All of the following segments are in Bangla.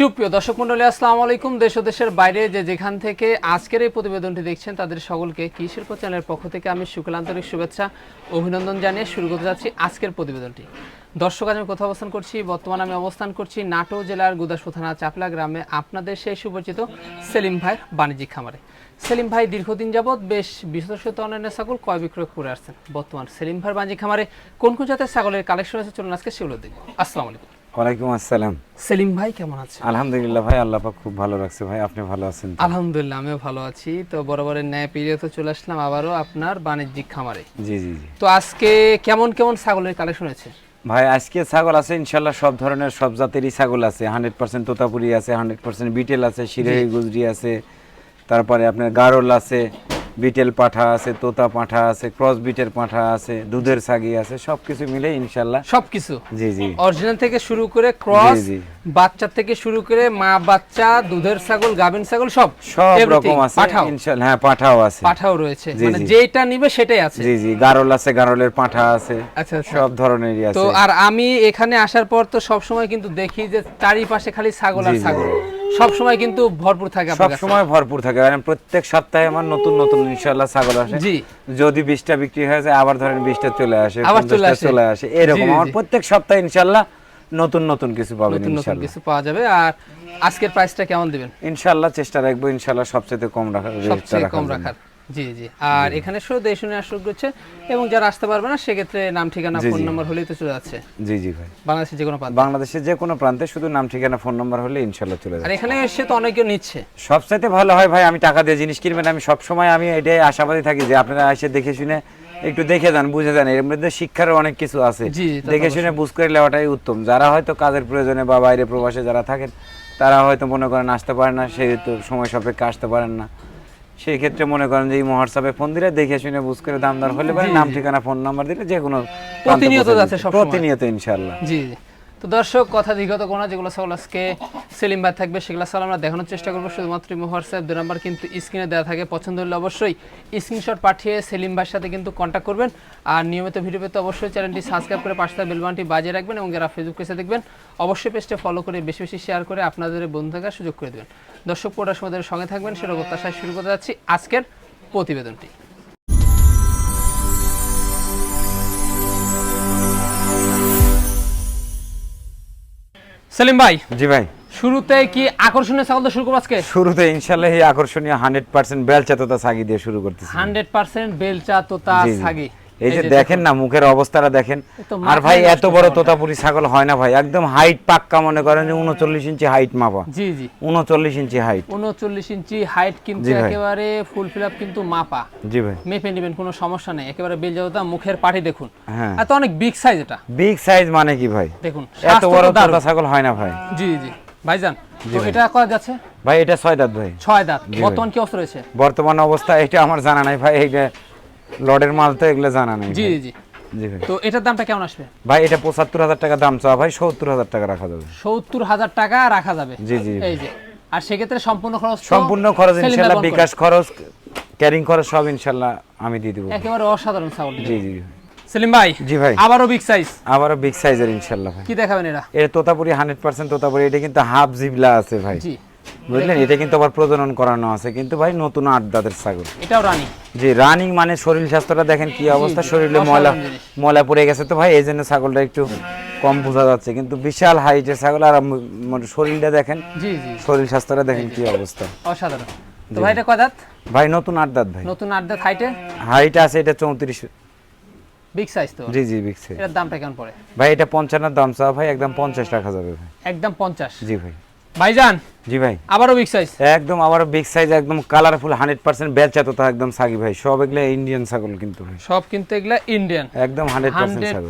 সুপ্রিয় দর্শক মন্ডলী, আসসালামু আলাইকুম। দেশ ও দেশের বাইরে যে যেখান থেকে আজকের এই প্রতিবেদনটি দেখছেন, তাদের সকলকে কি শিল্প চ্যানেলের পক্ষ থেকে আমি শুক্লান্তরিক শুভেচ্ছা, অভিনন্দন জানিয়ে শুরু করতে যাচ্ছি আজকের প্রতিবেদনটি। দর্শক আজ আমি কোথাও অবস্থান করছি, বর্তমানে আমি অবস্থান করছি নাটো জেলার গুদাসপুর থানা চাপলা গ্রামে আপনাদের সেই সুপরিচিত সেলিম ভাইয়ের বাণিজ্যিক খামারে। সেলিম ভাই, দীর্ঘদিন যাবৎ বেশ বিশেষত অন্যান্য ছাগল ক্রয় বিক্রয় করে আসছেন। বর্তমান সেলিম ভাইয়ের বাণিজ্যিক খামারে কোন কোন জাতের ছাগলের কালেকশন আছে চলুন আজকে সেগুলো দেখব আসসালামু আলাইকুম। ওয়ালাইকুম আসসালাম। সেলিম ভাই কেমন আছেন? আলহামদুলিল্লাহ ভাই আল্লাহ পাক খুব ভালো রাখছে ভাই। আপনি ভালো আছেন আলহামদুলিল্লাহ আমিও ভালো আছি। তো বরাবরের ন্যায় পিরিয়তে চলে আসলাম আবারও আপনার বাণিজ্যিক খামারে। জি জি জি। তো আজকে কেমন কেমন ছাগলের কালেকশন আছে ভাই আজকে ছাগল আছে ইনশাল্লাহ সব ধরনের সব জাতেরই ছাগল আছে। হান্ড্রেড পার্সেন্ট তোতাপুরি আছে হান্ড্রেড পার্সেন্ট বিটেল আছে সিরাহি গুজরি আছে তারপরে আপনার গারল আছে বিটেল পাঠা আছে তোতা পাঠা আছে ক্রস বিটের পাঠা আছে দুধের ছাগি আছে সবকিছু মিলে ইনশাল্লাহ। সবকিছু? জি জি। অরিজিনাল থেকে শুরু করে ক্রস জি, জি। বাচ্চা থেকে শুরু করে মা বাচ্চা দুধের ছাগল গাভিন ছাগল সব সব রকম আছে। পাঠাও। ইনশাল্লাহ হ্যাঁ পাঠাও আছে। পাঠাও রয়েছে। মানে যেটা নিবে সেটাই আছে। জি জি গারল আছে গারলের পাঠা আছে। আচ্ছা আচ্ছা। সব ধরনেরই আছে। তো আর আমি এখানে আসার পর তো সব সময় কিন্তু দেখি যে চারিপাশে খালি ছাগল আর। ছাগল। সব সময় কিন্তু ভরপুর থাকে সব সময় ভরপুর থাকে। মানে প্রত্যেক সপ্তাহে আমার নতুন নতুন ইনশাআল্লাহ ছাগল আসে। জি। যদি বিশটা বিক্রি হয়ে যায় আবার ধরেন বিশটা চলে আসে আবার চলে আসে। এরকম। আমার প্রত্যেক সপ্তাহে ইনশাল্লাহ নতুন নতুন কিছু পাবেন নতুন নতুন কিছু পাওয়া যাবে। আর আজকের প্রাইসটা কেমন দিবেন? ইনশাল্লাহ চেষ্টা রাখব ইনশাল্লাহ সবচেয়ে কম রাখার সবচেয়ে কম রাখার। জি জি। আর এখানে শুধু দেশ শুনে আসুক হচ্ছে এবং যারা আসতে পারবে না সেক্ষেত্রে নাম ঠিকানা ফোন। নম্বর হলেই তো চলে যাচ্ছে। জি জি ভাই। বাংলাদেশের যে কোনো প্রান্তে। বাংলাদেশের যে কোনো প্রান্তে শুধু নাম ঠিকানা ফোন নাম্বার হলে ইনশাল্লাহ চলে যাবে আর এখানে এসে তো অনেকে নিচ্ছে। সবচাইতে ভালো হয় ভাই আমি টাকা দিয়ে জিনিস কিনবেন আমি সব সময় আমি এটাই আশাবাদী থাকি যে আপনারা এসে দেখে শুনে একটু দেখে যান বুঝে যান এর মধ্যে শিক্ষার অনেক কিছু আছে। দেখে শুনে বুঝ করে নেওয়াটাই উত্তম। যারা হয়তো কাজের প্রয়োজনে বা বাইরে প্রবাসে যারা থাকেন তারা হয়তো মনে করেন আসতে পারেন না সেহেতু সময় সাপেক্ষে আসতে পারেন না। সেই ক্ষেত্রে মনে করেন যে এই হোয়াটসঅ্যাপে ফোন দিলে দেখে শুনে বুঝ করে দাম দর হলে পারে নাম ঠিকানা ফোন নাম্বার দিলে যে কোনো প্রতিনিয়ত প্রতিনিয়ত ইনশাল্লাহ জি জি। তো দর্শক, কথা দিগত কোনো যেগুলো সকল আজকে সেলিম ভাই থাকবে, সেগুলো সব আমরা দেখানোর চেষ্টা করব। শুধুমাত্র হোয়াটসঅ্যাপ দু নাম্বার কিন্তু স্ক্রিনে দেওয়া থাকে, পছন্দ হলে অবশ্যই স্ক্রিনশট পাঠিয়ে সেলিম ভাইয়ের সাথে কিন্তু কন্ট্যাক্ট করবেন। আর নিয়মিত ভিডিও পেতে অবশ্যই চ্যানেলটি সাবস্ক্রাইব করে পাশে বেলবানটি বাজিয়ে রাখবেন এবং যারা ফেসবুক পেজে দেখবেন, অবশ্যই পেজটা ফলো করে বেশি বেশি শেয়ার করে আপনাদের বন্ধু থাকার সুযোগ করে দেবেন। দর্শক সময় সঙ্গে থাকবেন সেটা প্রত্যাশায় শুরু করতে যাচ্ছি আজকের প্রতিবেদনটি। সেলিম ভাই জি ভাই। শুরুতে কি আকর্ষণীয় ছাগল শুরু করব আজকে? শুরুতে ইনশাল্লাহ এই আকর্ষণীয় হান্ড্রেড পার্সেন্ট বেলচাততা সাগি দিয়ে শুরু করতেছি। হান্ড্রেড পার্সেন্ট বেলচা তোতা। ছাগি। এই যে দেখেন না মুখের অবস্থাটা দেখেন। আর ভাই এত বড় তোতাপুরি ছাগল হয় না ভাই একদম হাইট পাক্কা মনে করেন যে উনচল্লিশ ইঞ্চি হাইট মাপা। জি জি। উনচল্লিশ ইঞ্চি হাইট উনচল্লিশ ইঞ্চি হাইট কিন্তু একেবারে ফুল ফিল আপ কিন্তু মাপা। জি ভাই। মেপে নেবেন কোনো সমস্যা নেই। একেবারে বেলচা তোতা মুখের পাটি দেখুন। হ্যাঁ। এত অনেক বিগ সাইজ এটা। বিগ সাইজ মানে কি ভাই? দেখুন এত বড় তোতা ছাগল হয় না ভাই। জি জি। ভাইজান তো এটা করা যাচ্ছে ভাই এটা ছয় দাঁত ভাই। ছয় দাঁত। বর্তমান কি অবস্থা রয়েছে? বর্তমান অবস্থা এটা আমার জানা নাই ভাই এইটা লডের মাল তো এগুলো জানা নাই জি জি। জি ভাই। তো এটার দামটা কেমন আসবে? ভাই এটা পঁচাত্তর হাজার টাকা দাম চাওয়া ভাই সত্তর হাজার টাকা রাখা যাবে। সত্তর হাজার টাকা রাখা যাবে? জি, জি। এই যে। আর সেক্ষেত্রে সম্পূর্ণ খরচ সম্পূর্ণ খরচ ইনশাল্লাহ বিকাশ খরচ ক্যারিং খরচ সব ইনশাল্লাহ আমি দিয়ে দেবো। একেবারে অসাধারণ ছাগল জি জি। সেলিম ভাই জি ভাই। আবারও বিগ সাইজ আবারও বিগ সাইজের ইনশাল্লাহ ভাই। কি দেখাবেন এরা? এটা তোতাপুরি হান্ড্রেড পার্সেন্ট তোতাপুরি এটা কিন্তু হাফ জিবলা আছে ভাই। জি। বুঝলেন? এটা কিন্তু আবার প্রজনন করানো আছে কিন্তু ভাই নতুন আট দাঁতের ছাগল। এটাও রানী জি রানিং মানে শরীর স্বাস্থ্যটা দেখেন কি অবস্থা শরীরে ময়লা ময়লা পড়ে গেছে তো ভাই এই জন্য ছাগলটা একটু কম বোঝা যাচ্ছে। কিন্তু বিশাল হাইটের ছাগল আর মানে শরীরটা দেখেন জি জি। শরীর স্বাস্থ্যটা দেখেন কি অবস্থা। অসাধারণ। তো ভাই এটা কয় দাঁত? ভাই নতুন আট দাঁত ভাই। নতুন আট দাঁত হাইটে হাইট আছে এটা চৌত্রিশ। বিগ সাইজ তো? জি জি বিগ সাইজ এটার দামটা কেমন পড়ে? ভাই এটা পঞ্চান্ন দাম চাওয়া ভাই একদম পঞ্চাশ রাখা যাবে ভাই। একদম পঞ্চাশ। জি ভাই। ভাইজান জি ভাই। আবারও বিগ সাইজ একদম আবার বিগ সাইজ একদম কালারফুল হান্ড্রেড পার্সেন্ট বেলচা তো একদম সাগি ভাই। সব এগুলো ইন্ডিয়ান ছাগল কিন্তু ভাই। সব কিন্তু এগুলা ইন্ডিয়ান একদম হান্ড্রেড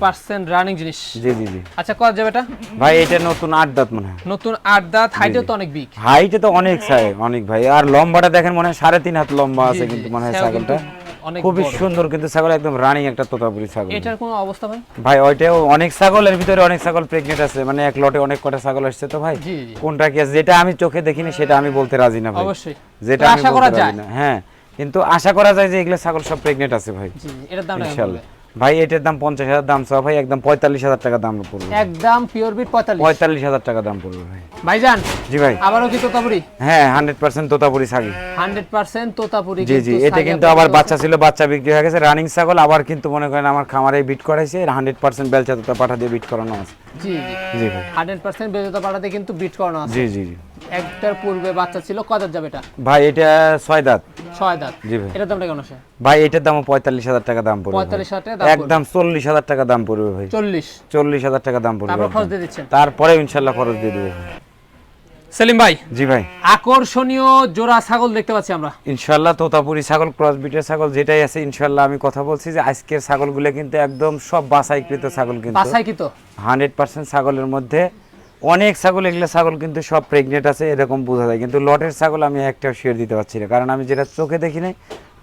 পার্সেন্ট রানিং জিনিস। জি জি জি। আচ্ছা কত যাবে এটা? ভাই এটা নতুন আট দাঁত মনে হয়। নতুন আট দাঁত হাইটে তো অনেক বিগ হাইটে তো অনেক সাই অনেক ভাই। আর লম্বাটা দেখেন মনে হয় সাড়ে তিন হাত লম্বা আছে কিন্তু মনে হয় ছাগলটা। খুবই সুন্দর কিন্তু ছাগল একদম রানিং একটা তোতাপুরি ছাগল। এটার কোনো অবস্থা ভাই? ভাই ওইটাও অনেক ছাগলের ভিতরে অনেক ছাগল প্রেগনেন্ট আছে মানে এক লটে অনেক কটা ছাগল আসছে তো ভাই। কোনটা কি আছে? যেটা আমি চোখে দেখিনি সেটা আমি বলতে রাজি না ভাই। অবশ্যই। যেটা আশা করা যায়। না। হ্যাঁ কিন্তু আশা করা যায় যে এগুলো ছাগল সব প্রেগনেন্ট আছে ভাই। এটার দাম পড়বে? ভাই এটার দাম পঞ্চাশ হাজার দাম চাওয়া ভাই একদম পঁয়তাল্লিশ হাজার টাকা দাম পড়বে একদম পিওর বিট পঁয়তাল্লিশ। পঁয়তাল্লিশ হাজার টাকা দাম পড়বে ভাই। ভাইজান জি ভাই। আবারও কি তোতাপুরি? হ্যাঁ হান্ড্রেড পার্সেন্ট তোতাপুরি ছাগি হান্ড্রেড পার্সেন্ট তোতাপুরি জি জি এটা কিন্তু আবার বাচ্চা ছিল বাচ্চা বিক্রি হয়ে গেছে রানিং ছাগল আবার কিন্তু মনে করেন আমার খামারে বিট করাইছে হান্ড্রেড পার্সেন্ট বেলচা তোতা পাঠা দিয়ে বিট করানো আছে। জি জি। জি ভাই। হান্ড্রেড পার্সেন্ট বেজতা পাঠাতে কিন্তু বিট করানো আছে। জি জি জি। একটার পূর্বে বাচ্চা ছিল কত যাবে এটা? ভাই এটা ছয় দাঁত। ছয় দাঁত। জি ভাই। এটার দামটা কেমন আছে ভাই এটার দাম পঁয়তাল্লিশ হাজার টাকা দাম পড়বে। পঁয়তাল্লিশ হাজার টাকা দাম একদম চল্লিশ হাজার টাকা দাম পড়বে ভাই। চল্লিশ। চল্লিশ হাজার টাকা দাম পড়বে তারপর খরচ দিয়ে দিচ্ছেন? তারপরে ইনশাল্লাহ খরচ দিয়ে দেবো। সেলিম ভাই। জি ভাই। আকর্ষণীয় জোড়া ছাগল দেখতে পাচ্ছি আমরা। ইনশাল্লাহ তোতাপুরি ছাগল ক্রস বিটের ছাগল যেটাই আছে ইনশাল্লাহ আমি কথা বলছি যে আজকের ছাগলগুলো কিন্তু একদম সব বাছাইকৃত ছাগল কিন্তু। বাসায় কি তো হান্ড্রেড পার্সেন্ট ছাগলের মধ্যে অনেক ছাগল এগুলো ছাগল কিন্তু সব প্রেগনেন্ট আছে এরকম বোঝা যায়। কিন্তু লটের ছাগল আমি একটাও শেয়ার দিতে পারছি না। কারণ আমি যেটা চোখে দেখি নাই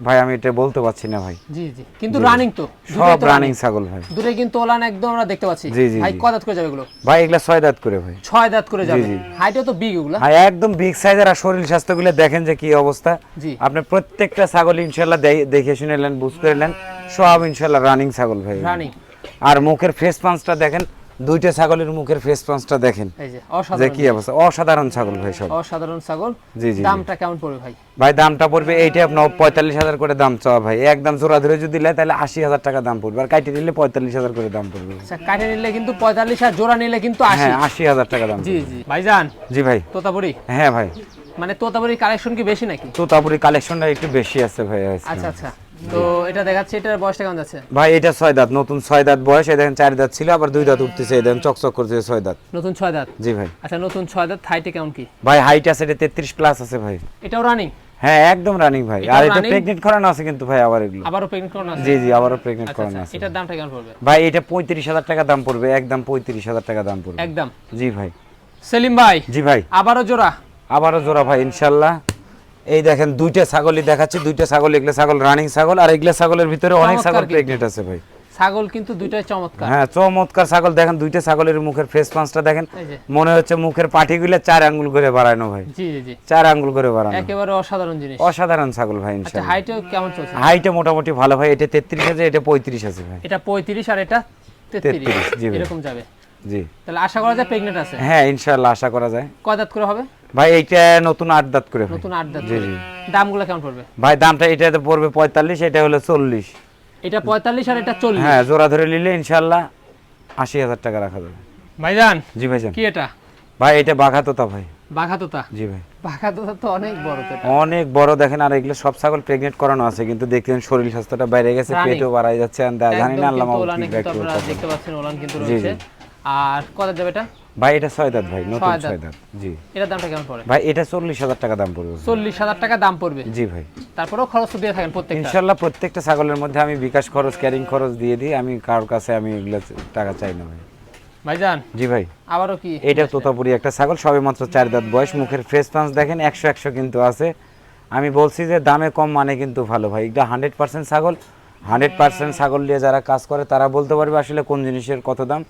ভাই আমি এটা বলতে পারছি না ভাই। জি জি। কিন্তু রানিং তো। সব রানিং ছাগল ভাই। দূরে কিন্তু ওলান একদম আমরা দেখতে পাচ্ছি। জি, জি, ভাই কয় দাঁত করে যাবে এগুলো? ভাই এগুলা ছয় দাঁত করে ভাই। ছয় দাঁত করে যাবে। হাইটও তো বিগ এগুলো। ভাই একদম বিগ সাইজের আর শরীর স্বাস্থ্যগুলো দেখেন যে কি অবস্থা। জি। আপনি প্রত্যেকটা ছাগল ইনশাল্লাহ দে- দেখে শুনে নেন বুঝ করে নেন সব ইনশাল্লাহ রানিং ছাগল ভাই। রানিং আর মুখের ফেস পাঞ্চটা দেখেন দুইটা ছাগলের মুখের ফেস পাঞ্চটা দেখেন। এই যে যে কি অবস্থা? অসাধারণ ছাগল ভাই সব। অসাধারণ ছাগল। জি জি। দামটা কেমন পড়বে ভাই? ভাই দামটা পড়বে এইটা আপনার পঁয়তাল্লিশ হাজার করে দাম চাওয়া ভাই। একদম জোড়া ধরে যদি নেয় তাহলে আশি হাজার টাকা দাম পড়বে। আর কাটি নিলে পঁয়তাল্লিশ হাজার করে দাম পড়বে। আচ্ছা কাটে নিলে কিন্তু পঁয়তাল্লিশ আর জোড়া নিলে কিন্তু আশি। হ্যাঁ আশি হাজার টাকা দাম জি। জি। ভাইজান জি ভাই। তোতাপুরি? হ্যাঁ ভাই। মানে তোতাপুরির কালেকশন কি বেশি নাকি? তোতাপুরি কালেকশনটা একটু বেশি আছে ভাই। আচ্ছা আচ্ছা। তো এটা দেখাচ্ছে এটার বয়সটা কেমন যাচ্ছে? ভাই এটা ছয় দাঁত নতুন ছয় দাঁত বয়স এই দেখেন চার দাঁত ছিল আবার দুই দাঁত উঠতেছে এই দেখেন চকচক করতেছে ছয় দাঁত। নতুন ছয় দাঁত? জি ভাই। আচ্ছা নতুন ছয় দাঁত হাইটে কেমন কি? ভাই হাইট আছে এটা তেত্রিশ প্লাস আছে ভাই। এটাও রানিং হ্যাঁ একদম রানিং ভাই। আর এটা করানো আছে কিন্তু ভাই আবার এগুলো। আবারও করানো আছে? জি জি আবারও আচ্ছা করানো আচ্ছা আছে। এটার দামটা কেমন পড়বে? ভাই এটা পঁয়ত্রিশ হাজার টাকা দাম পড়বে একদম পঁয়ত্রিশ হাজার টাকা দাম পড়বে। একদম। জি ভাই। সেলিম ভাই জি ভাই। আবারও জোড়া? আবারও জোড়া ভাই ইনশাল্লাহ। এই দেখেন দুইটা ছাগলই দেখাচ্ছি দুইটা ছাগল এগুলো ছাগল রানিং ছাগল আর এগুলো ছাগলের ভিতরে অনেক ছাগল প্রেগনেন্ট আছে ভাই। ছাগল কিন্তু দুইটাই চমৎকার। হ্যাঁ চমৎকার ছাগল দেখেন দুইটা ছাগলের মুখের ফেস পাঁচটা দেখেন মনে হচ্ছে মুখের পাটিগুলো চার আঙ্গুল করে বাড়ানো ভাই। জি জি জি। চার আঙ্গুল করে বাড়ানো। একেবারে অসাধারণ জিনিস। অসাধারণ ছাগল ভাই আচ্ছা ইনশাল্লাহ হাইটেও কেমন চলছে? হাইটে মোটামুটি ভালো ভাই এটা তেত্রিশ আছে এটা পঁয়ত্রিশ আছে ভাই। এটা পঁয়ত্রিশ আর এটা 33, জি এরকম যাবে। জি। তাহলে আশা করা যায় প্রেগনেন্ট আছে? হ্যাঁ ইনশাল্লাহ আশা করা যায়। কয় দাঁত করে হবে? ভাই এইটা নতুন আট দাঁত করে নতুন আট দাঁত জি জি। দামগুলো কেমন পড়বে? ভাই দামটা এটাতে পড়বে পঁয়তাল্লিশ এটা হলো চল্লিশ। এটা পঁয়তাল্লিশ আর এটা চল্লিশ। হ্যাঁ জোড়া ধরে নিলে ইনশাল্লাহ আশি হাজার টাকা রাখা যাবে। ভাইজান জি ভাইজান। কি এটা? ভাই এটা বাঘা তোতা ভাই। বাঘাতোতা? জি ভাই। বাঘাতোতা তো অনেক বড় তো এটা। অনেক বড় দেখেন আর এগুলো সব ছাগল প্রেগনেন্ট করানো আছে কিন্তু দেখলেন শরীর স্বাস্থ্যটা বাইরে গেছে। পেটও বাড়াই যাচ্ছে আর জানি না আল্লাহ কি। দেখতে পাচ্ছেন ওলান কিন্তু রয়েছে। আর কত যাবে এটা? ভাই এটা ছয় দাঁত ভাই নতুন ছয় দাঁত। জি। এটার দামটা কেমন পড়ে? ভাই এটা চল্লিশ হাজার টাকা দাম পড়বে। চল্লিশ হাজার টাকা দাম পড়বে? জি ভাই। তারপরেও খরচ দিয়ে থাকেন প্রত্যেকটা? ইনশাল্লাহ প্রত্যেকটা ছাগলের মধ্যে আমি বিকাশ খরচ ক্যারিং খরচ দিয়ে দিই আমি কারোর কাছে আমি এগুলো টাকা চাই না ভাই। ভাইজান? জি ভাই। আবারও কি? এটা তোতাপুরি একটা ছাগল সবে মাত্র চার দাঁত বয়স মুখের ফ্রেশ পাঁচ দেখেন একশো একশো কিন্তু আছে। আমি বলছি যে দামে কম মানে কিন্তু ভালো ভাই এটা হান্ড্রেড পার্সেন্ট ছাগল হান্ড্রেড পার্সেন্ট ছাগল নিয়ে যারা কাজ করে তারা বলতে পারবে আসলে কোন জিনিসের কত দাম।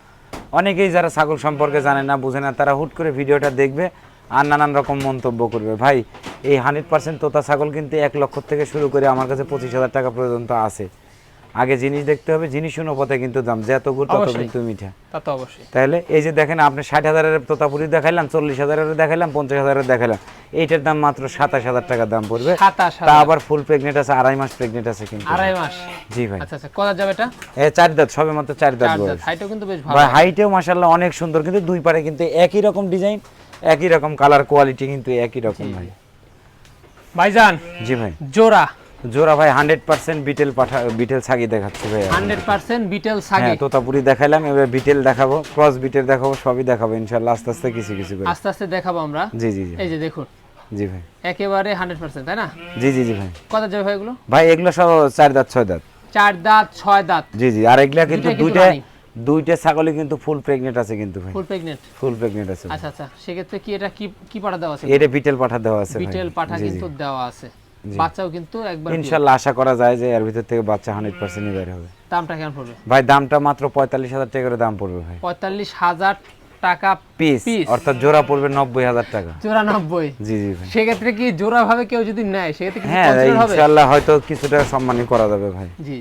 অনেকেই যারা ছাগল সম্পর্কে জানে না, বুঝে না, তারা হুট করে ভিডিওটা দেখবে আর নানান রকম মন্তব্য করবে। ভাই, এই হান্ড্রেড পার্সেন্ট তোতা ছাগল কিন্তু এক লক্ষ থেকে শুরু করে আমার কাছে পঁচিশ হাজার টাকা পর্যন্ত আছে। আগে জিনিস দেখতে হবে জিনিস অনুপাতে কিন্তু দাম। যত গুড় তত কিন্তু মিঠা। তা তো অবশ্যই। তাহলে এই যে দেখেন আপনি ষাট হাজারের তোতাপুরি দেখাইলাম চল্লিশ হাজারের দেখাইলাম পঞ্চাশ হাজারের দেখাইলাম এইটার দাম মাত্র সাতাশ হাজার টাকা দাম পড়বে। তা আবার ফুল প্রেগনেন্ট আছে আড়াই মাস প্রেগনেন্ট আছে কিন্তু। আড়াই মাস? জি ভাই। আচ্ছা আচ্ছা কত যাবে এটা? এ চার দাঁত সবে মাত্র চার দাঁত হাইটও কিন্তু বেশ ভালো। ভাই হাইটেও মাসাল্লাহ অনেক সুন্দর কিন্তু দুই পারে কিন্তু একই রকম ডিজাইন একই রকম কালার কোয়ালিটি কিন্তু একই রকম ভাই। ভাইজান জি ভাই। জোড়া। জোড়া ভাই হান্ড্রেড পার্সেন্ট বিটেল পাঠা বিটেল ছাগি দেখাচ্ছে ভাই হান্ড্রেড পার্সেন্ট বিটেল সাগে। হ্যাঁ তোতাপুরি দেখাইলাম এবার বিটেল দেখাবো ক্রস বিটেল দেখাবো সবই দেখাবো ইনশাল্লাহ আস্তে আস্তে কিছু কিছু করে। আস্তে আস্তে দেখাবো আমরা। জি জি জি। এই যে দেখুন জি ভাই। একেবারে হান্ড্রেড পার্সেন্ট তাই না? জি জি জি ভাই। কত যাবে ভাই এগুলো? ভাই এগুলো সব চার দাঁত ছয় দাঁত। চার দাঁত ছয় দাঁত। জি জি আর এগুলা কিন্তু দুইটা দুইটা ছাগলই কিন্তু ফুল প্রেগনেন্ট আছে কিন্তু ভাই। ফুল প্রেগনেন্ট ফুল প্রেগনেন্ট আছে। আচ্ছা আচ্ছা সেক্ষেত্রে কি এটা কি কি পাঠা দেওয়া আছে? এটা বিটেল পাঠা দেওয়া আছে বিটেল পাঠা। কিন্তু দেওয়া আছে। বাচ্চাও কিন্তু একবার pure। ইনশাল্লাহ আশা করা যায় যে এর ভিতর থেকে বাচ্চা হান্ড্রেড পার্সেন্ট বের হবে। দামটা কেমন পড়বে? ভাই দামটা মাত্র পঁয়তাল্লিশ হাজার টাকা করে দাম পড়বে ভাই। পঁয়তাল্লিশ হাজার টাকা পিস অর্থাৎ জোড়া পড়বে নব্বই হাজার টাকা। চুরানব্বই জি জি ভাই। সেক্ষেত্রে কি জোড়া ভাবে কেউ যদি নেয় সেক্ষেত্রে কি হ্যাঁ ইনশাল্লাহ হয়তো কিছুটা সম্মানই করা যাবে ভাই। জি।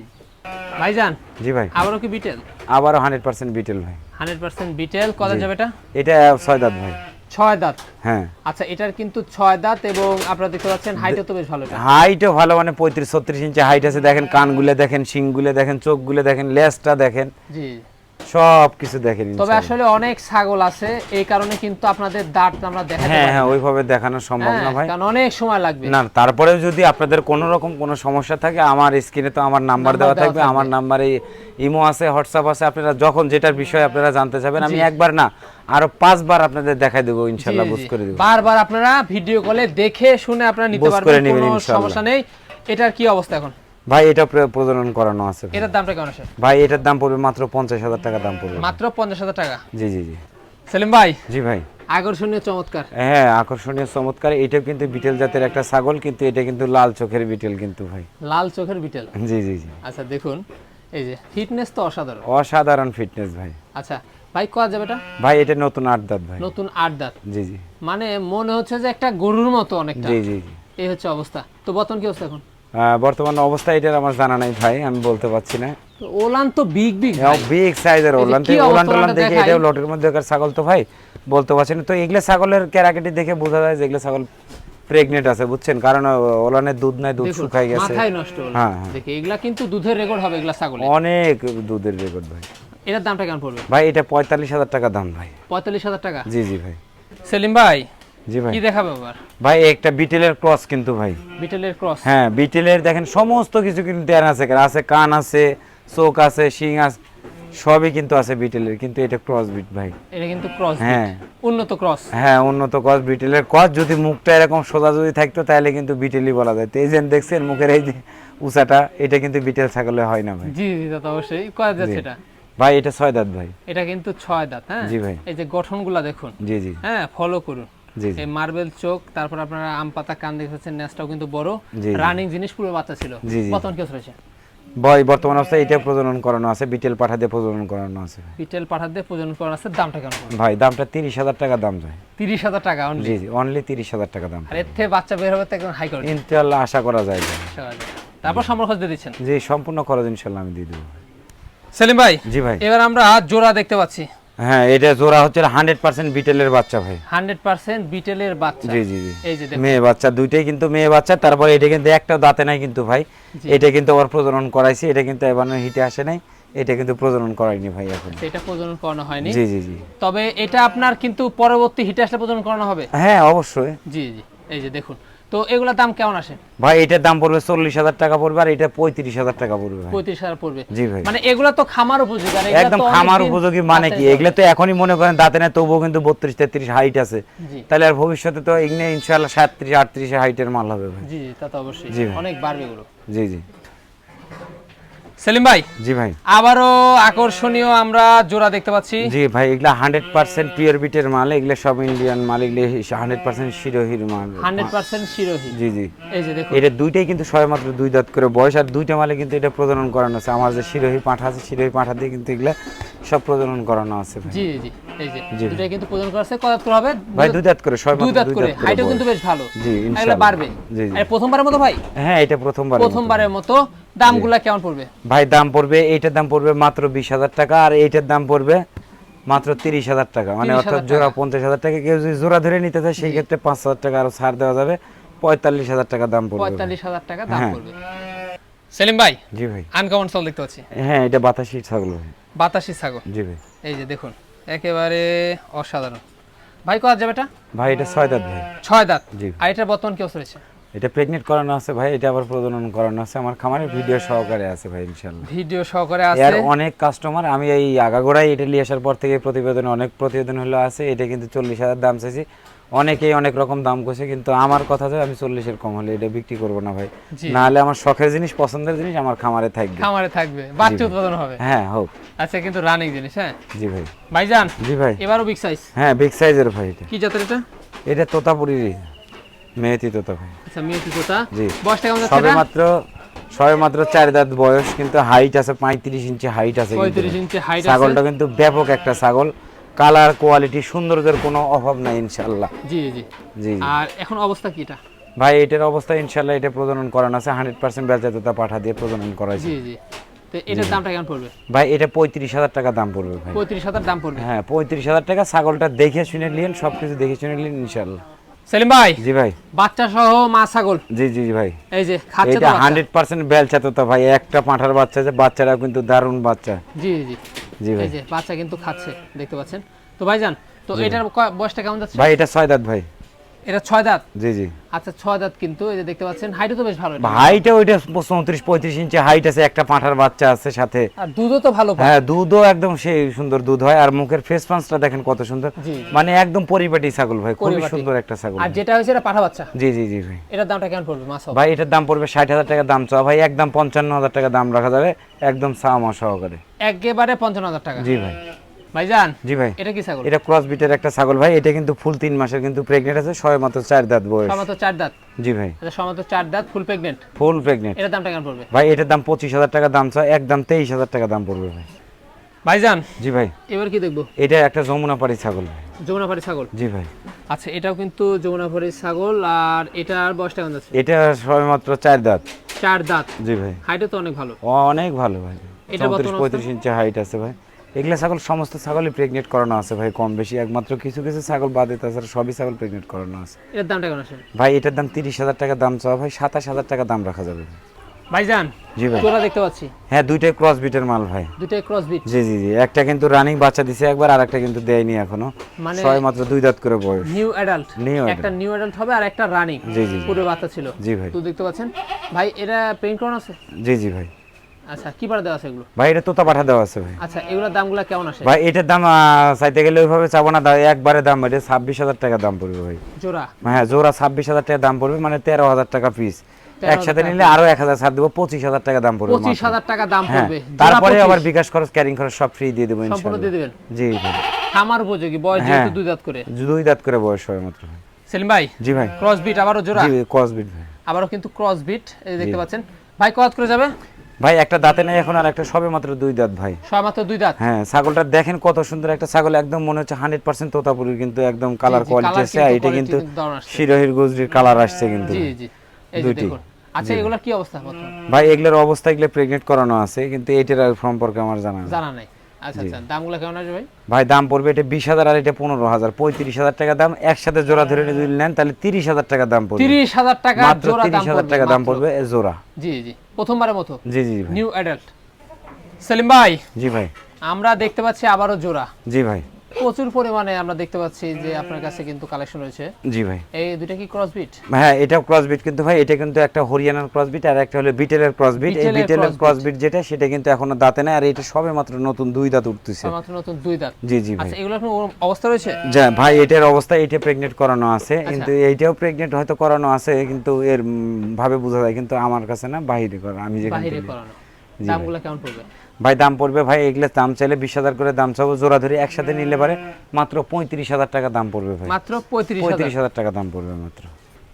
ভাইজান জি ভাই। আবারও কি বিটেল? আবারও হান্ড্রেড পার্সেন্ট বিটেল ভাই। Hundred percent Beetal. কত যাবে এটা? এটা ছয় দাঁত ভাই। ছয় দাঁত। হ্যাঁ। আচ্ছা এটার কিন্তু ছয় দাঁত এবং আপনারা দেখতে পাচ্ছেন হাইটও তো বেশ ভালো। হাইটও ভালো মানে পঁয়ত্রিশ ছত্রিশ ইঞ্চি হাইট আছে দেখেন কানগুলো দেখেন শিংগুলো দেখেন চোখগুলো দেখেন লেজটা দেখেন। জি। সব কিছু দেখেন তবে আসলে অনেক ছাগল আছে এই কারণে কিন্তু আপনাদের দাঁত আমরা দেখাতে হ্যাঁ পারি হ্যাঁ ওইভাবে দেখানো সম্ভব না হ্যাঁ, ভাই। কারণ অনেক সময় লাগবে। না তারপরেও যদি আপনাদের কোনো রকম কোনো সমস্যা থাকে আমার স্ক্রিনে তো আমার নাম্বার দেওয়া থাকবে। আমার নাম্বারে ইমো আছে হোয়াটসঅ্যাপ আছে আপনারা যখন যেটার বিষয়ে আপনারা জানতে চাবেন আমি একবার না আরও পাঁচবার আপনাদের দেখাই দেবো ইনশাল্লাহ জি, বুঝ করে দেবো। বারবার আপনারা ভিডিও কলে দেখে শুনে আপনারা নিতে পারবেন কোনো সমস্যা নেই। এটার কি অবস্থা এখন? ভাই এটা প্রজনন করানো আছে এটার দামটা কেমন আছে ভাই এটার দাম পড়বে মাত্র পঞ্চাশ হাজার টাকা দাম পড়বে। মাত্র পঞ্চাশ হাজার টাকা? জি জি জি। সেলিম ভাই জি ভাই। আকর্ষণীয় চমৎকার। হ্যাঁ আকর্ষণীয় চমৎকার। এটাও কিন্তু বিটেল জাতের একটা ছাগল কিন্তু এটা কিন্তু লাল চোখের বিটেল কিন্তু ভাই। লাল চোখের বিটেল? জি জি জি। আচ্ছা দেখুন এই যে ফিটনেস তো অসাধারণ। অসাধারণ ফিটনেস ভাই। আচ্ছা ভাই করা যাবে এটা? ভাই এটা নতুন আট দাঁত ভাই। নতুন আট দাঁত। জি জি। মানে মনে হচ্ছে যে একটা গরুর মতো অনেকটা। জি জি জি। এই হচ্ছে অবস্থা। তো বর্তমান কি অবস্থা এখন? বর্তমান অবস্থা এটার আমার জানা নাই ভাই আমি বলতে পারছি না। ওলান তো বিগ বিগ বিগ সাইজের ওলান কি ওলান টোলান দেখে। এটাও লটের মধ্যে ছাগল তো ভাই বলতে পারছি না। তো এগুলো ছাগলের ক্যারাকেটি দেখে বোঝা যায় যে এগুলো ছাগল প্রেগনেন্ট আছে বুঝছেন? কারণ ওলানের দুধ নাই দুধ শুকাই গেছে। মাথায় নষ্ট হলো হ্যাঁ, হ্যাঁ। দেখে এগুলা কিন্তু দুধের রেকর্ড হবে এগুলা ছাগলে। অনেক দুধের রেকর্ড ভাই। এটার দামটা কেমন পড়বে? ভাই এটা পঁয়তাল্লিশ হাজার টাকা দাম ভাই। পঁয়তাল্লিশ হাজার টাকা? জি জি ভাই। সেলিম ভাই জি ভাই। কি দেখাবে ভাই একটা বিটেলের ক্রস কিন্তু ভাই। বিটেলের ক্রস? হ্যাঁ বিটেলের দেখেন সমস্ত কিছু কিন্তু দেন আছে। আছে কান আছে চোখ আছে শিং আছে সবই কিন্তু আছে বিটেলের কিন্তু এটা ক্রস বিট ভাই। এটা কিন্তু ক্রস হ্যাঁ। উন্নত ক্রস। হ্যাঁ উন্নত কস বিটেলের কস যদি মুখটা এরকম সোজা যদি থাকতো তাহলে কিন্তু বিটেলই বলা যায়। তো এই যে দেখছেন মুখের এই যে উঁচাটা এটা কিন্তু বিটেল ছাগলে হয় না ভাই। জি জি তো অবশ্যই। করা যাচ্ছে এটা ভাই এটা ছয় দাঁত ভাই। এটা কিন্তু ছয় দাঁত হ্যাঁ? জি ভাই। এই যে গঠনগুলা দেখুন। জি জি। হ্যাঁ ফলো করুন। এই মার্বেল চোখ তারপর আপনারা আম পাতা কান দেখতেছেন নেসটাও কিন্তু বড়। রানিং জিনিস পুরো বাচ্চা ছিল। জি, জি। বর্তমান কি হয়েছে। ভাই বর্তমান অবস্থায় এটা প্রজনন করানো আছে বিটেল পাঠা দিয়ে প্রজনন করানো আছে। পিটেল পাঠার দিয়ে প্রজনন করা আছে দামটা কেমন ভাই দামটা তিরিশ হাজার টাকা দাম যায়। তিরিশ হাজার টাকা only। জি জি অনলি তিরিশ হাজার টাকা দাম। আর এর বাচ্চা বের হবে তো একদম হাই কোয়ালিটি ইনশাল্লাহ আশা করা যায়। তারপর সম্পর্ক খোঁজ দিয়ে দিচ্ছেন। জি সম্পূর্ণ খরচ ইনশাল্লাহ আমি দিয়ে দেবো। সেলিম ভাই জি ভাই। এবার আমরা জোড়া দেখতে পাচ্ছি। হ্যাঁ এটা জোড়া হচ্ছে হান্ড্রেড পার্সেন্ট বিটেলের বাচ্চা ভাই। হান্ড্রেড পার্সেন্ট বিটেলের বাচ্চা। জি জি জি। এই যে মেয়ে বাচ্চা দুইটাই কিন্তু মেয়ে বাচ্চা তারপরে এটা কিন্তু একটা দাঁতে নাই কিন্তু ভাই। এটা কিন্তু আবার প্রজনন করাইছি এটা কিন্তু এবার হিটে আসে নাই এটা কিন্তু প্রজনন করাইনি ভাই এখন। এটা প্রজনন করানো হয়নি। জি জি জি। তবে এটা আপনার কিন্তু পরবর্তী হিটে আসলে প্রজনন করানো হবে? হ্যাঁ অবশ্যই। জি জি। এই যে দেখুন। তো এগুলোর দাম কেমন আসে? ভাই এটার দাম পড়বে চল্লিশ হাজার টাকা পড়বে আর এটা পঁয়ত্রিশ হাজার টাকা পড়বে পঁয়ত্রিশ হাজার পড়বে। জি ভাই। মানে এগুলা তো খামার উপযোগী একদম খামার উপযোগী মানে কি? এগুলা এগুলো তো এখনই মনে করেন দাঁতে না তবুও কিন্তু বত্রিশ তেত্রিশ হাইট আছে। তাহলে আর ভবিষ্যতে তো এগুলো ইনশাল্লাহ সাতত্রিশ আটত্রিশ হাইটের মাল হবে ভাই। জি জি, তা তো অবশ্যই। অনেক বাড়বে এগুলো। জি জি। সেলিম ভাই জি ভাই। আবারও আকর্ষণীয় আমরা জোড়া দেখতে পাচ্ছি। জি ভাই এগুলা হান্ড্রেড পার্সেন্ট পিওর বিটের মাল এগুলো সব ইন্ডিয়ান মাল এগুলো হান্ড্রেড পার্সেন্ট শিরোহির মাল। Hundred percent Sirohi. জি জি। এই যে দেখুন। এটা দুইটাই কিন্তু সবেমাত্র দুই দাঁত করে বয়স আর দুইটা মালে কিন্তু এটা প্রজনন করানো আছে। আমার যে শিরোহী পাঠা আছে শিরোহী পাঠা দিয়ে কিন্তু এগুলা সব প্রজনন করানো আছে ভাই। জি জি এই যে। দুটাই কিন্তু প্রদান করা আছে। কত হবে? ভাই দুই দাঁত করে দুই দাঁত করে। হাইটও কিন্তু বেশ ভালো। জি ইনশাআল্লাহ বাড়বে। জি জি। আর প্রথমবারের মতো ভাই? হ্যাঁ এটা প্রথমবার প্রথমবারের মতো। দামগুলা কেমন পড়বে? ভাই দাম পড়বে এইটার দাম পড়বে মাত্র বিশ হাজার টাকা আর এইটার দাম পড়বে মাত্র তিরিশ হাজার টাকা। মানে অর্থাৎ জোড়া পঞ্চাশ হাজার টাকা কেউ যদি জোড়া ধরে নিতে চায় সেই ক্ষেত্রে পাঁচ হাজার টাকা আরও ছাড় দেওয়া যাবে পঁয়তাল্লিশ হাজার টাকা দাম পড়বে। পঁয়তাল্লিশ হাজার টাকা দাম হ্যাঁ। পড়বে। সেলিম ভাই জি ভাই। আনকমন সল দেখতে পাচ্ছি? হ্যাঁ এটা বাতাসি ছাগল ভাই। বাতাসি ছাগল? জি ভাই। এই যে দেখুন একেবারে অসাধারণ। ভাই কত যাবে এটা? ভাই এটা ছয় দাঁত ভাই। ছয় দাঁত। জি। আর এটার বর্তমান কি অবস্থা রয়েছে? এটা প্রেগনেন্ট করানো আছে ভাই এটা আবার প্রজনন করানো আছে। আমার খামারের ভিডিও সহকারে আছে ভাই ইনশাল্লাহ ভিডিও সহকারে এর আছে অনেক কাস্টমার আমি এই আগাগোড়াই এটা নিয়ে আসার পর থেকে প্রতিবেদনে অনেক প্রতিবেদন হলো আছে। এটা কিন্তু চল্লিশ হাজার দাম চাইছি। অনেকেই অনেক রকম দাম করছে কিন্তু আমার কথা যে আমি চল্লিশের কম হলে এটা বিক্রি করব না ভাই। না হলে আমার শখের জিনিস পছন্দের জিনিস আমার খামারে থাকবে। খামারে থাকবে। বাচ্চা উৎপাদন হবে। হ্যাঁ হোক। আচ্ছা কিন্তু রানিং জিনিস হ্যাঁ? জি ভাই। ভাইজান জি ভাই। এবারও বিগ সাইজ হ্যাঁ বিগ সাইজের ভাই এটা। কি জাতের এটা? এটা তোতাপুরিরই। মেয়েতি তোতা ভাই আচ্ছা মিউটি তোতা জি। বয়সটা কেমন যাচ্ছে সবে মাত্র সবে মাত্র চার দাঁত বয়স কিন্তু হাইট আছে পঁয়ত্রিশ ইঞ্চি হাইট আছে পঁয়ত্রিশ ইঞ্চি হাইট ছাগলটা কিন্তু ব্যাপক একটা ছাগল। কালার কোয়ালিটি সৌন্দর্যের কোনো অভাব নাই ইনশাল্লাহ জি জি জি। আর এখন অবস্থা কি এটা? ভাই এটার অবস্থা ইনশাল্লাহ এটা প্রজনন করানো আছে। হান্ড্রেড পার্সেন্ট বেচাততা পাঠা দিয়ে প্রজনন করাইছে। জি জি। তো এটার দামটা কেমন পড়বে? ভাই এটা পঁয়ত্রিশ হাজার টাকা দাম পড়বে ভাই। পঁয়ত্রিশ হাজার দাম পড়বে? হ্যাঁ পঁয়ত্রিশ হাজার টাকা ছাগলটা দেখে শুনে নিলেন সব কিছু দেখে শুনে নিলেন ইনশাল্লাহ সেলিম ভাই জি ভাই। বাচ্চা সহ মা ছাগল। জি জি জি ভাই। এই যে খাচ্ছে তো এটা বাচ্চা। হান্ড্রেড পার্সেন্ট বেলচা তো ভাই একটা পাঁঠার বাচ্চা আছে বাচ্চারা কিন্তু দারুণ বাচ্চা। জি জি জি। ভাই। এই যে বাচ্চা কিন্তু খাচ্ছে দেখতে পাচ্ছেন। তো ভাইজান তো এটার বয়সটা কেমন যাচ্ছে? ভাই এটা ছয় দাঁত ভাই। এটা ছয় দাঁত? জি জি। আচ্ছা ছয় দাঁত কিন্তু এই যে দেখতে পাচ্ছেন হাইটও তো বেশ ভালো। হাইটে ওইটা চৌত্রিশ পঁয়ত্রিশ ইঞ্চি হাইট আছে একটা পাঁঠার বাচ্চা আছে সাথে। আর দুধও তো ভালো হ্যাঁ দুধও একদম সেই সুন্দর দুধ হয় আর মুখের ফেস পাঞ্চটা দেখেন কত সুন্দর। মানে একদম পরিপাটি ছাগল ভাই খুবই সুন্দর একটা ছাগল আর যেটা হয়েছে এটা পাঠা বাচ্চা? জি জি জি ভাই। এটার দামটা কেমন পড়বে মাছ ভাই এটার দাম পড়বে ষাট হাজার টাকা দাম চাওয়া। ভাই একদম পঞ্চান্ন হাজার টাকা দাম রাখা যাবে একদম সামা সহকারে। একেবারে পঞ্চান্ন হাজার টাকা। জি ভাই। ভাইজান জি ভাই। এটা কি ছাগল? এটা ক্রস বিটের একটা ছাগল ভাই এটা কিন্তু ফুল তিন মাসের কিন্তু প্রেগনেন্ট আছে সবে মাত্র চার দাঁত বয়স। সমাত চার দাঁত? জি ভাই। আচ্ছা সমাত চার দাঁত ফুল প্রেগনেন্ট ফুল প্রেগনেন্ট এটার দামটা কেমন পড়বে? ভাই এটার দাম পঁচিশ হাজার টাকা দাম একদম তেইশ হাজার টাকা দাম পড়বে ভাই। ভাইজান জি ভাই। এবার কি দেখব? এটা একটা যমুনাপাড়ি ছাগল যমুনাপাড়ি ছাগল? জি ভাই। আচ্ছা এটাও কিন্তু যমুনাপাড়ি ছাগল আর এটার বয়সটা কেমন যাচ্ছে? এটা সবে মাত্র চার দাঁত। চার দাঁত? জি ভাই। হাইটও তো অনেক ভালো। অনেক ভালো ভাই। এটা চৌত্রিশ বর্তমান পঁয়ত্রিশ ইঞ্চি হাইট আছে ভাই। এগুলা ছাগল সমস্ত ছাগলই প্রেগনেন্ট করানো আছে ভাই কম বেশি। একমাত্র কিছু কিছু ছাগল বাদে তাছাড়া সবই ছাগল প্রেগনেন্ট করানো আছে। এটার দামটা কেমন আছে ভাই এটার দাম তিরিশ হাজার টাকা দাম চাওয়া ভাই সাতাশ হাজার টাকা দাম রাখা যাবে ভাইজান জি ভাই। চোরা দেখতে পাচ্ছি? হ্যাঁ দুইটাই ক্রস বিটের মাল ভাই। দুটাই ক্রস বিট জি জি জি। একটা কিন্তু রানিং বাচ্চা দিছে একবার আর একটা কিন্তু দেয়নি এখনও। মানে ছয় মাত্র দুই দাঁত করে বয়স। নিউ অ্যাডাল্ট একটা নিউ অ্যাডাল্ট হবে আর একটা রানিং জি জি জি। পুরো বাচ্চা ছিল। জি ভাই। তো দেখতে পাচ্ছেন? ভাই এটা প্রিন্ট করানো আছে? জি জি ভাই। আচ্ছা কি পাড়া দেওয়া আছে এগুলো? ভাই এটা তোতা পাঠা দেওয়া আছে ভাই। আচ্ছা এগুলোর দামগুলো কেমন আসে? ভাই এটার দাম চাইতে গেলে ওইভাবে চাবো না একবারে দাম এটা ছাব্বিশ হাজার টাকা দাম পড়বে ভাই। জোড়া? হ্যাঁ জোড়া ছাব্বিশ হাজার টাকা দাম পড়বে মানে তেরো হাজার টাকা পিস একসাথে নিলে আরও এক হাজার ছাড় দেবো পঁচিশ হাজার টাকা দাম পড়বে পঁচিশ হাজার টাকা দাম হ্যাঁ পড়বে। তারপরে আবার বিকাশ খরচ ক্যারিং খরচ সব ফ্রি দিয়ে দেবো সম্পূর্ণ দিয়ে ইনশাআল্লাহ জি খামার উপযোগী বয়স হ্যাঁ। যেহেতু দুই দাঁত করে। দুই দাঁত করে বয়স হয় মাত্র সেলিম ভাই? জি ভাই। ক্রস বিট আবারও জোড়া? জি কসবিট ভাই। আবারও কিন্তু ক্রস বিট এই দেখতে পাচ্ছেন। ভাই কত করে যাবে? ভাই একটা দাঁতে নেই এখন আর একটা সবে মাত্র দুই দাঁত ভাই। সবে মাত্র দুই দাঁত? হ্যাঁ ছাগলটা দেখেন কত সুন্দর একটা ছাগল একদম মনে হচ্ছে হান্ড্রেড পার্সেন্ট তোতাপুরির কিন্তু একদম কালার কোয়ালিটি আছে। আর এটা কিন্তু শিরোহির গুজরির কালার আসছে কিন্তু। জি জি দেখুন। আচ্ছা এগুলোর কি অবস্থা? ভাই এগুলোর অবস্থা এগুলো প্রেগনেন্ট করানো আছে কিন্তু এটার আর সম্পর্কে আমার জানা। জানা নাই। আচ্ছা আচ্ছা দামগুলো কেমন আসবে ভাই? ভাই দাম পড়বে এটা বিশ হাজার আর এটা পনেরো হাজার। পঁয়ত্রিশ হাজার টাকা দাম। একসাথে জোড়া ধরে যদি নেন তাহলে তিরিশ হাজার টাকা দাম পড়বে। তিরিশ হাজার টাকা মাত্র তিরিশ হাজার টাকা দাম পড়বে জোড়া। জি জি প্রথমবারের মতো। জি জি ভাই। নিউ অ্যাডাল্ট সেলিম ভাই জি ভাই। আমরা দেখতে পাচ্ছি আবারও জোড়া। জি ভাই। প্রচুর পরিমাণে আমরা দেখতে পাচ্ছি যে আপনার কাছে কিন্তু কালেকশন রয়েছে। জি ভাই। এই দুইটা কি ক্রস বিট হ্যাঁ এটা ক্রসবিট কিন্তু ভাই এটা কিন্তু একটা হরিয়ানার ক্রসবিট আর একটা হলো বিটেলের ক্রসবিট এই বিটেলের crossbreed। ক্রসবিট যেটা সেটা কিন্তু এখনও দাঁতে নেই আর এটা সবে মাত্র নতুন দুই দাঁত উঠতেছে। মাত্র নতুন দুই দাঁত। জি জি ভাই। আচ্ছা এগুলো এখন অবস্থা রয়েছে? যা ভাই এটার অবস্থা এটা প্রেগনেন্ট করানো আছে আচ্ছা। কিন্তু এইটাও প্রেগনেন্ট হয়তো করানো আছে কিন্তু এর ভাবে বোঝা যায় কিন্তু আমার কাছে না বাইরে করা আমি যে বাহিরে করানো। দামগুলো কেমন পড়বে? ভাই দাম পড়বে ভাই এগুলো দাম চাইলে বিশ হাজার করে দাম চাবো জোড়া ধরে একসাথে নিলে পারে মাত্র পঁয়ত্রিশ হাজার টাকা দাম পড়বে ভাই। মাত্র পঁয়ত্রিশ হাজার। টাকা দাম পড়বে মাত্র।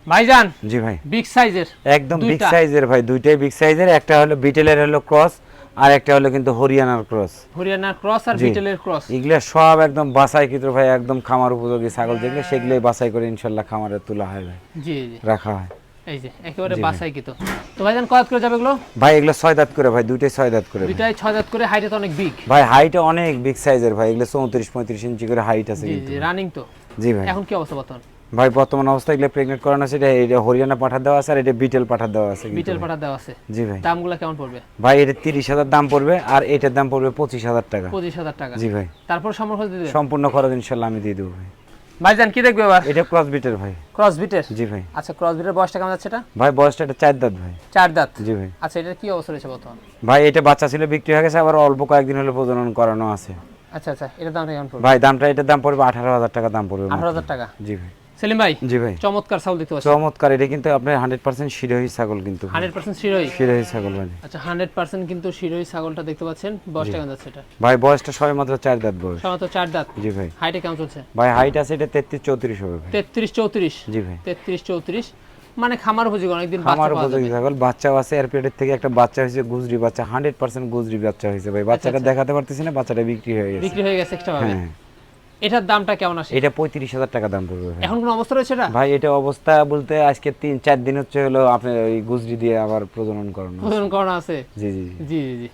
ভাইজান জি ভাই। বিগ সাইজের একদম বিগ সাইজের ভাই দুইটাই বিগ সাইজের একটা হলো বিটেলের হলো ক্রস আর একটা হলো কিন্তু হরিয়ানার ক্রস হরিয়ানার ক্রস আর। বিটেলের ক্রস এগুলো সব একদম বাছাই কিন্তু ভাই একদম খামার উপযোগী ছাগল যেগুলো সেগুলোই বাছাই করে ইনশাল্লাহ খামারে তোলা হয় ভাই। জি জি। রাখা হয়। এই যে একেবারে বাসাই কিতো তো ভাইজান কত করে যাবে এগুলো? ভাই এগুলো ছয় দাঁত করে ভাই দুইটাই ছয় দাঁত করে দুইটাই ছয় দাঁত করে হাইটে তো অনেক বিগ ভাই হাইট অনেক বিগ সাইজের ভাই এগুলো চৌত্রিশ পঁয়ত্রিশ ইঞ্চি করে হাইট আছে কিন্তু জি রানিং তো। জি ভাই। এখন কি অবস্থা বর্তমান? ভাই বর্তমান অবস্থা এগুলো প্রেগনেন্ট করানো আছে এটা এটা হরিয়ানা পাঠা দেওয়া আছে আর এটা বিটেল পাঠা দেওয়া আছে বিটেল। পাটা দেওয়া আছে। জি ভাই। দামগুলো কেমন পড়বে? ভাই এটা তিরিশ হাজার দাম পড়বে আর এটার দাম পড়বে পঁচিশ হাজার টাকা। পঁচিশ হাজার টাকা। জি ভাই। তারপর সম্পর্ক দিয়ে দেবেন সম্পূর্ণ খরচ ইনশাল্লাহ আমি দিয়ে দেবো ভাই। ভাইজান কি দেখবে এবার? এটা ক্রস বিটের ভাই। ক্রস বিটের জি ভাই। আচ্ছা ক্রস বিটের বয়সটা কেমন যাচ্ছে এটা? ভাই বয়সটা এটা চার দাঁত ভাই। চার দাঁত? জি ভাই। আচ্ছা এটার কি অবস্থা রয়েছে বর্তমান? ভাই এটা বাচ্চা ছিল বিক্রি হয়ে গেছে আবার অল্প কয়েকদিন হলো প্রজনন করানো আছে। আচ্ছা আচ্ছা এটার দামটা কেমন পড়বে? ভাই দামটা এটার দাম পড়বে আঠারো হাজার টাকা দাম পড়বে আঠারো হাজার টাকা? জি ভাই। সেলিম ভাই জি ভাই। চমৎকার চাউল দেখতে পাচ্ছি চমৎকার এটা কিন্তু আপনার হান্ড্রেড পার্সেন্ট শিরোহী ছাগল কিন্তু। ভাই। হান্ড্রেড পার্সেন্ট শিরোই শিরোহী ছাগল ভাই আচ্ছা হান্ড্রেড পার্সেন্ট কিন্তু শিরোই ছাগলটা দেখতে পাচ্ছেন। বয়সটা কেমন যাচ্ছে এটা? ভাই বয়সটা সবে মাত্র চার দাঁত বয়স। সাধারণত চার দাঁত। জি ভাই। হাইটে কেমন চলছে? ভাই হাইট আছে এটা তেত্রিশ চৌত্রিশ হবে ভাই। তেত্রিশ চৌত্রিশ জি ভাই। তেত্রিশ চৌত্রিশ মানে খামার উপযোগী অনেকদিন বাচ্চা পাওয়া উপযোগী ছাগল। বাচ্চাও আছে এর পেটের থেকে একটা বাচ্চা হয়েছে গুজরি বাচ্চা হান্ড্রেড পার্সেন্ট গুজরি বাচ্চা হয়েছে ভাই। বাচ্চাটা দেখাতে পারতেছি না বাচ্চাটা বিক্রি হয়ে গেছে। বিক্রি হয়ে গেছে একটা ভাবে? হ্যাঁ। এটার দামটা কেমন আসে? এটা পঁয়ত্রিশ হাজার টাকা দাম পড়বে এখন কোন অবস্থা রয়েছে এটা? ভাই এটা অবস্থা বলতে আজকে তিন চার দিন হচ্ছে হলো আপনার ওই গুজরি দিয়ে আবার প্রজনন করানো প্রজনন করানো আছে? জি জি জি। জি জি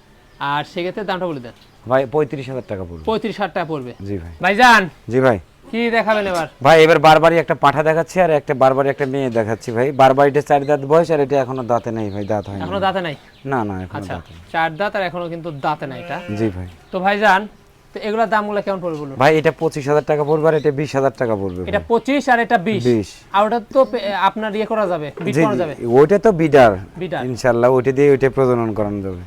আর সেক্ষেত্রে দামটা বলে দেন। ভাই পঁয়ত্রিশ হাজার টাকা পড়বে। পঁয়ত্রিশ হাজার টাকা পড়বে। জি ভাই। ভাইজান! জি ভাই। কি দেখাবেন এবার? ভাই এবার বারবারই একটা পাঠা দেখাচ্ছি আর একটা বারবারই একটা মেয়ে দেখাচ্ছি ভাই। বারবারিটা চার দাঁত বয়স আর এটা এখনও দাঁতে নেই ভাই দাঁত হয় এখনও দাঁতে নাই? না না এখনও আচ্ছা দাঁতে চার দাঁত আর এখনও কিন্তু দাঁতে নাই এটা। জি ভাই। তো ভাইজান তো এগুলোর দামগুলো কেমন পড়বে বলুন? ভাই এটা পঁচিশ হাজার টাকা পড়বে আর এটা বিশ হাজার টাকা পড়বে এটা পঁচিশ আর এটা বিশ। আর ওটা তো আপনার ইয়ে করা যাবে বিট করা যাবে। ওইটা তো বিডার বিটার ইনশাল্লাহ ওইটা দিয়ে ওইটা প্রজনন করানো যাবে।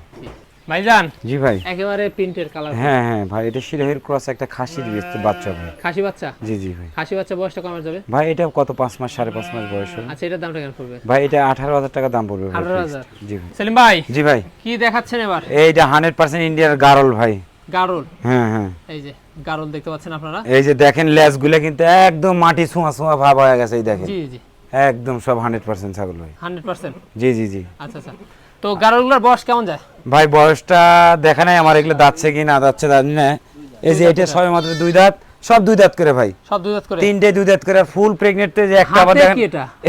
ভাইজান জি ভাই। একেবারে প্রিন্টের কালার হ্যাঁ হ্যাঁ ভাই এটা শিরোহির ক্রস একটা খাসির বীজ- বাচ্চা ভাই। খাসি বাচ্চা? জি জি ভাই। খাসি বাচ্চা বয়সটা কমে যাবে? ভাই এটা কত পাঁচ মাস সাড়ে পাঁচ মাস বয়স হবে? আচ্ছা এটার দামটা কেমন পড়বে? ভাই এটা আঠারো হাজার টাকা দাম পড়বে ভাই 18,000 জি ভাই। সেলিম ভাই জি ভাই। কি দেখাচ্ছেন এবার? এইটা হান্ড্রেড পার্সেন্ট ইন্ডিয়ার গারল ভাই। গারল? হ্যাঁ হ্যাঁ। এই যে গারল দেখতে পাচ্ছেন আপনারা? এই যে দেখেন লেজগুলো কিন্তু একদম মাটি ছোঁয়া ছোঁয়া ভাব হয়ে গেছে এই দেখেন। জি জি। একদম সব হান্ড্রেড পার্সেন্ট ছাগল ভাই। Hundred percent? জি জি জি। আচ্ছা আচ্ছা। তো গারলগুলোর বয়স কেমন যায়? ভাই বয়সটা দেখা নাই আমার এগুলো দাঁতছে কি না দাঁতছে জানি না। এই যে এটা সবে মাত্র দুই দাঁত সব দুই দাঁত করে ভাই। সব দুই দাঁত করে? তিনটে দুই দাঁত করে ফুল প্রেগনেন্ট যে একটা আবার দেখেন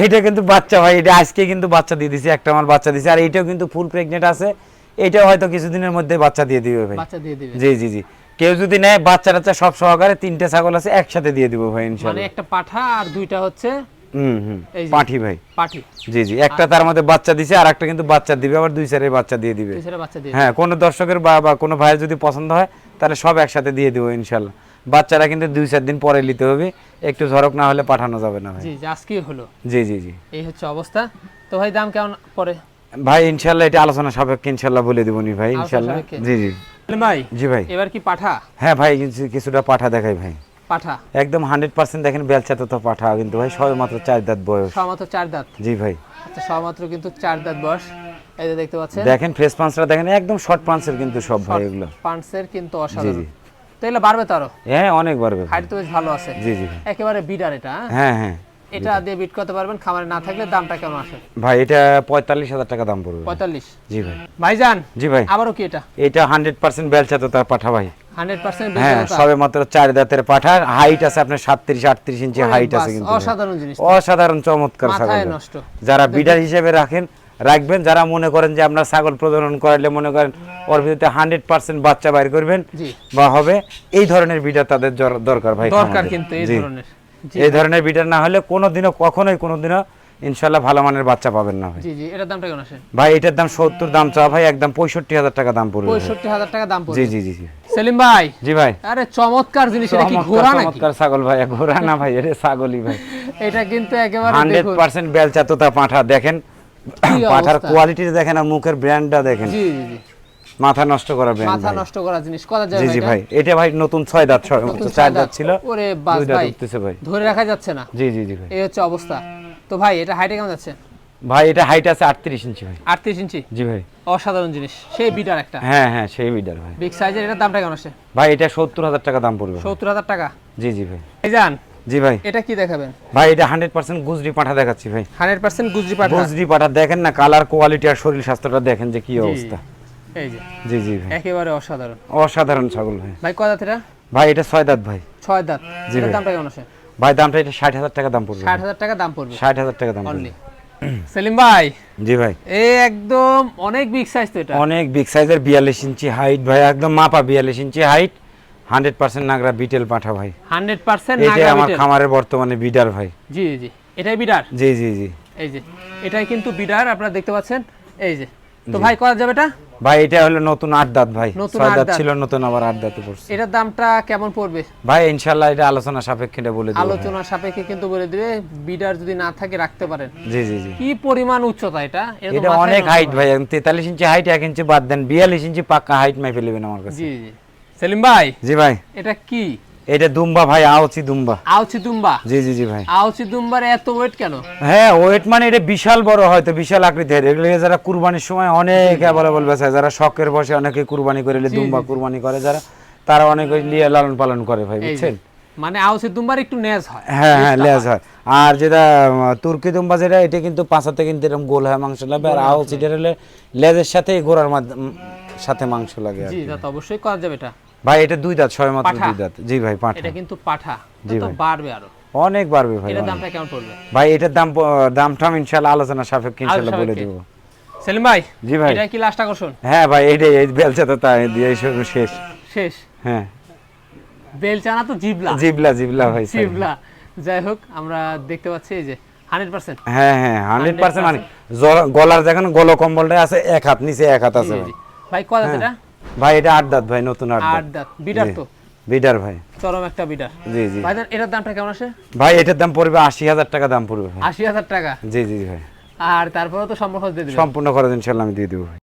এটা? কিন্তু বাচ্চা ভাই এটা আজকে কিন্তু বাচ্চা দিয়ে দিছে একটা আমার বাচ্চা দিছে আর এটাও কিন্তু ফুল প্রেগনেন্ট আছে। এটাও হয়তো কিছুদিনের মধ্যে বাচ্চা দিয়ে দিবে ভাই। বাচ্চা দিয়ে দিবে। জি জি জি। কেউ যদি নেয় বাচ্চা টাচ্চা সব সহকারে তিনটে ছাগল আছে একসাথে দিয়ে দিব ভাই মানে একটা পাঠা আর দুইটা হচ্ছে হুম হুম। পাঠি ভাই। পাঠি। জি জি। একটা তার মধ্যে বাচ্চা দিছে আর একটা কিন্তু বাচ্চা দিবে আবার দুই চারে বাচ্চা দিয়ে দিবে। দুই ছেলে বাচ্চা দিয়ে হ্যাঁ কোনো দর্শকের বা বা কোনো ভাইয়ের যদি পছন্দ হয় তাহলে সব একসাথে দিয়ে দিব ইনশাল্লাহ। বাচ্চারা কিন্তু দুই চার দিন পরে নিতে হবে একটু ঝরক না হলে পাঠানো যাবে না ভাই। জি জি আজকেই হলো। জি জি জি। এই হচ্ছে অবস্থা। তো ভাই দাম কেমন পড়ে? ভাই ইনশাল্লাহ এটা আলোচনা সাপেক্ষে ইনশাল্লাহ বলে দেবো নি ভাই আলোচনা ইনশাল্লাহ। জি জি। ভাই জি ভাই। এবার কি পাঠা? হ্যাঁ ভাই কিছুটা পাঠা দেখাই ভাই। পাঠা? একদম হান্ড্রেড পার্সেন্ট দেখেন বেলচা তো পাঠা কিন্তু ভাই সবে মাত্র চার দাঁত বয়স। সমাত্র চার দাঁত? জি ভাই। আচ্ছা সবে মাত্র কিন্তু চার দাঁত বয়স। এই যে দেখতে পাচ্ছেন। দেখেন ফ্রেশ পাঁচটা দেখেন একদম শর্ট পাঁচের কিন্তু সব ভাই এগুলো। পান্সের কিন্তু অসাধারণ। তো এগুলো বাড়বে তো আরও? হ্যাঁ অনেক বাড়বে। হাইট তো বেশ ভালো আছে। জি জি। একেবারে বিডার এটা হ্যাঁ? হ্যাঁ হ্যাঁ। এটা দিয়ে বিট করতে পারবেন খামারে না থাকলে দামটা কেমন আসে? ভাই এটা পঁয়তাল্লিশ হাজার টাকা দাম পড়বে। পঁয়তাল্লিশ? জি ভাই। ভাইজান জি ভাই। আবারও কি এটা? এটা হান্ড্রেড পার্সেন্ট বেলচা তো তার পাঠা ভাই। হ্যাঁ সবে মাত্র চার দাঁতের পাঠা। হাইট আছে আপনার সাতত্রিশ আটত্রিশ ইঞ্চি হাইট আছে কিন্তু অসাধারণ জিনিস অসাধারণ চমৎকার ছাগল যারা বিডার হিসেবে রাখেন রাখবেন। যারা মনে করেন যে আপনার ছাগল প্রজনন করালে মনে করেন ওর ভিতরে হান্ড্রেড পার্সেন্ট বাচ্চা বাইর করবেন জি। বা হবে এই ধরনের বিডার তাদের দরকার ভাই দরকার কিন্তু এই ধরনের। এই ধরনের বিডার না হলে কোনোদিনও কখনোই কোনোদিনও ইনশাল্লাহ ভালো মানের বাচ্চা পাবেন না ভাই। জি জি এটার দামটা কেমন আসে? ভাই এটার দাম সত্তর দাম চাওয়া ভাই একদম পঁয়ষট্টি হাজার টাকা দাম পড়বে। ভাই। পঁয়ষট্টি হাজার টাকা দাম পড়বে। জি জি জি সেলিম ভাই। জি ভাই। আরে চমৎকার জিনিস এটা কি ঘোড়া নাকি? চমৎকার ছাগল ভাই ঘোড়া না ভাই এটা ছাগলই ভাই। এটা কিন্তু একেবারে দেখুন। পার্সেন্ট বেলচা তোতা পাঠা দেখেন। পাঠার কোয়ালিটি দেখেন আর মুখের ব্র্যান্ডটা দেখেন। জি জি জি। মাথা নষ্ট করা ব্র্যান্ড মাথা নষ্ট করা জিনিস কত যায় জি জি ভাই। এটা ভাই নতুন ছয় দাঁত ছয় চার দাঁত দাঁত। ছিল ওরে বাস ভাই। উঠতেছে ভাই। ধরে রাখা যাচ্ছে না? জি জি জি ভাই। এই হচ্ছে অবস্থা। তো ভাই এটা হাইটে কেমন যাচ্ছে? ভাই এটা হাইট আছে আটত্রিশ ইঞ্চি ভাই। আটত্রিশ ইঞ্চি? জি ভাই। অসাধারণ জিনিস। সেই বিটার একটা। হ্যাঁ হ্যাঁ সেই বিডার ভাই। বিগ সাইজের এটার দামটা কেমন আসে ভাই এটা সত্তর হাজার টাকা দাম পড়বে ভাই। সত্তর হাজার টাকা? জি জি ভাই। এই যান জি ভাই। এটা কি দেখাবেন? ভাই এটা হান্ড্রেড পার্সেন্ট গুজরি পাঠা দেখাচ্ছি ভাই। হান্ড্রেড পার্সেন্ট গুজরি পাঠা। গুজরি পাঠা দেখেন না কালার কোয়ালিটি আর শরীর স্বাস্থ্যটা দেখেন যে কি অবস্থা। এই যে। জি জি ভাই। একেবারে অসাধারণ। অসাধারণ ছাগল ভাই। ভাই কয় দাঁত এটা? ভাই এটা ছয় দাঁত ভাই। ছয় দাঁত। জি। দামটা কেমন আসে ভাই দামটা এটা ষাট হাজার টাকা দাম পড়বে। ষাট হাজার টাকা দাম পড়বে। ষাট হাজার টাকা দাম পড়বে। সেলিম ভাই। জি ভাই। এ একদম অনেক বিগ সাইজ তো এটা। অনেক বিগ সাইজের বিয়াল্লিশ ইঞ্চি হাইট ভাই। একদম মাপা বিয়াল্লিশ inch height hundred percent Nagra Beetal পাঠা ভাই। হান্ড্রেড পার্সেন্ট এটাই আমার খামারের বর্তমানে বিডার ভাই। জি জি এটাই বিডার জি জি জি। এই যে এটাই কিন্তু বিডার আপনারা দেখতে পাচ্ছেন। এই যে তো ভাই করা যাবে এটা? ভাই এটা হলো নতুন আট দাঁত ভাই। ছয় দাঁত। ছিল নতুন আবার আট দাঁতে পড়ছে। এটার দামটা কেমন পড়বে? ভাই ইনশাল্লাহ এটা আলোচনা সাপেক্ষে এটা বলে দেবো ভাই। আলোচনার সাপেক্ষে কিন্তু বলে দিবে বিডার যদি না থাকে রাখতে পারেন। জি জি জি। কি পরিমাণ উচ্চতা এটা? এটা অনেক হাইট ভাই তেতাল্লিশ ইঞ্চি হাইট এক ইঞ্চি বাদ দেন বিয়াল্লিশ ইঞ্চি পাক্কা হাইট মাই ফেলবেন আমার কাছে। জি জি। সেলিম ভাই জি ভাই। এটা কি? এটা দুম্বা ভাই আওচি দুম্বা। আউচি দুম্বা? জি জি জি ভাই। আউচি দুম্বার এত ওয়েট কেন? হ্যাঁ ওয়েট মানে এটা বিশাল বড় হয়তো বিশাল আকৃতির। এগুলো যারা কুরবানির সময় অনেক অ্যাভেলেবল যারা শখের বসে অনেকে কুরবানি করে দুম্বা কুরবানি করে যারা তারা অনেক লিয়ে লালন পালন করে ভাই বুঝছেন? মানে আউচি দুম্বার একটু নেজ হয়। হ্যাঁ হ্যাঁ লেজ হয়। আর যেটা তুর্কি দুম্বা যেটা এটা কিন্তু পাঁচাতে কিন্তু এরকম গোল হয় মাংস লাগবে আর আউস এটা লেজের সাথে গোড়ার সাথে মাংস লাগে আর জি। তা অবশ্যই করা যাবে এটা। ভাই এটা দুই দাঁত ছয় মাত্র দুই দাঁত। জি ভাই পাঠা। এটা কিন্তু পাঠা। জি ভাই। বাড়বে আরও। অনেক বাড়বে ভাই এটার দামটা কেমন পড়বে? ভাই এটার দাম দামটা আমি ইনশাল্লাহ আলোচনা সাপেক্ষে ইনশাল্লাহ বলে। দেবো। সেলিম ভাই জি ভাই। এটা কি লাস্ট আকর্ষণ? হ্যাঁ ভাই এইটাই এই বেলচা তো তাই দিয়ে শেষ। শেষ? হ্যাঁ। বেলচানা তো জিবলা। জিবলা জিবলা ভাই জিবলা। যাই হোক আমরা দেখতে পাচ্ছি এই যে হ্যাঁ হ্যাঁ হান্ড্রেড পার্সেন্ট মানে গলার দেখেন গল কম্বলটা আছে এক হাত নিচে এক হাত আছে ভাই। ভাই কয় দাঁত এটা? ভাই এটা আট দাঁত ভাই নতুন আট আট দাঁত। বিডার বিটার তো? বিডার ভাই। চরম একটা বিডার জি জি। ভাই এটার দামটা কেমন আসে? ভাই এটার দাম পড়বে আশি হাজার টাকা দাম পড়বে আশি হাজার টাকা? জি জি ভাই। আর তারপরে তো সম্পূর্ণ দিয়ে দিবেন। সম্পূর্ণ খরচ ইনশাল্লাহ আমি দিয়ে দেবো ভাই।